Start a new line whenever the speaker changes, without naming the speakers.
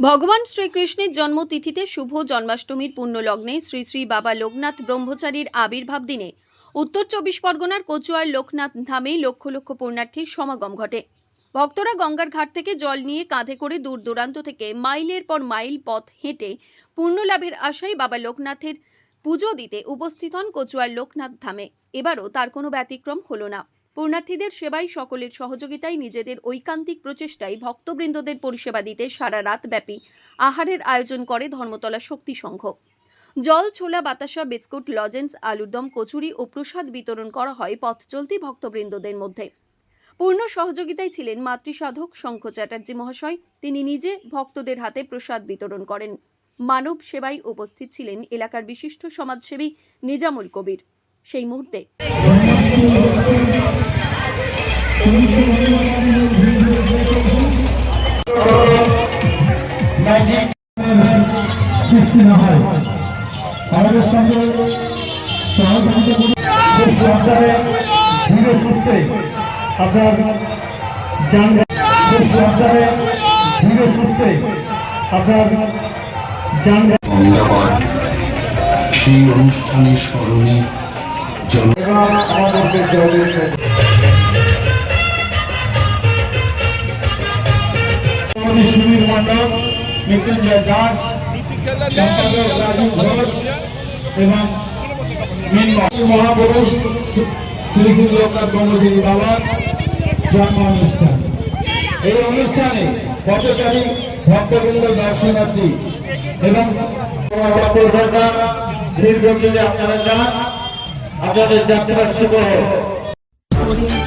ভগবান শ্রীকৃষ্ণের জন্মতিথিতে শুভ জন্মাষ্টমীর পুণ্যলগ্নে শ্রী শ্রী বাবা লোকনাথ ব্রহ্মচারীর আবির্ভাব দিনে উত্তর চব্বিশ পরগনার কচুয়ার লোকনাথ ধামে লক্ষ লক্ষ পুণ্যার্থীর সমাগম ঘটে। ভক্তরা গঙ্গার ঘাট থেকে জল নিয়ে কাঁধে করে দূর দূরান্ত থেকে মাইলের পর মাইল পথ হেঁটে পুণ্যলাভের আশায় বাবা লোকনাথের পুজো দিতে উপস্থিত হন কচুয়ার লোকনাথ ধামে। এবারও তার কোনো ব্যতিক্রম হলো না। পুণ্যার্থীদের সেবাই সকলের সহযোগিতায় নিজেদের ঐকান্তিক প্রচেষ্টায় ভক্তবৃন্দদের পরিষেবা দিতে সারা রাত ব্যাপী আহারের আয়োজন করে ধর্মতলা শক্তি সংঘ। জল, ছোলা, বাতাসা, বিস্কুট, লজেন্স আলুর দম কচুরি ও প্রসাদ বিতরণ করা হয় পথ চলতি ভক্তবৃন্দদের মধ্যে। পূর্ণ সহযোগিতায় ছিলেন মাতৃসাধক শঙ্খ চ্যাটার্জি মহাশয়। তিনি নিজে ভক্তদের হাতে প্রসাদ বিতরণ করেন। মানব সেবায় উপস্থিত ছিলেন এলাকার বিশিষ্ট সমাজসেবী নিজামুল কবির। সেই মুহূর্তে
সৃষ্টি না হয় আমাদের সঙ্গে সহযোগিতা সুস্থে আপনার ধীরে আপনার জানবেন
সেই অনুষ্ঠানের স্মরণে জন
আমাদেরকে সুনীল মণ্ডল মৃত্যুঞ্জয় দাস সম্পাদক রাজু ঘোষ এবং মহাপুরুষ শ্রী শ্রী লোকনাথ ব্রহ্মচারী বাবার জন্ম অনুষ্ঠান এই অনুষ্ঠানে পথচারী ভক্তবৃন্দ, দর্শনার্থী এবং ধীর আপনারা যান, আপনাদের যাত্রা শুভ হোক.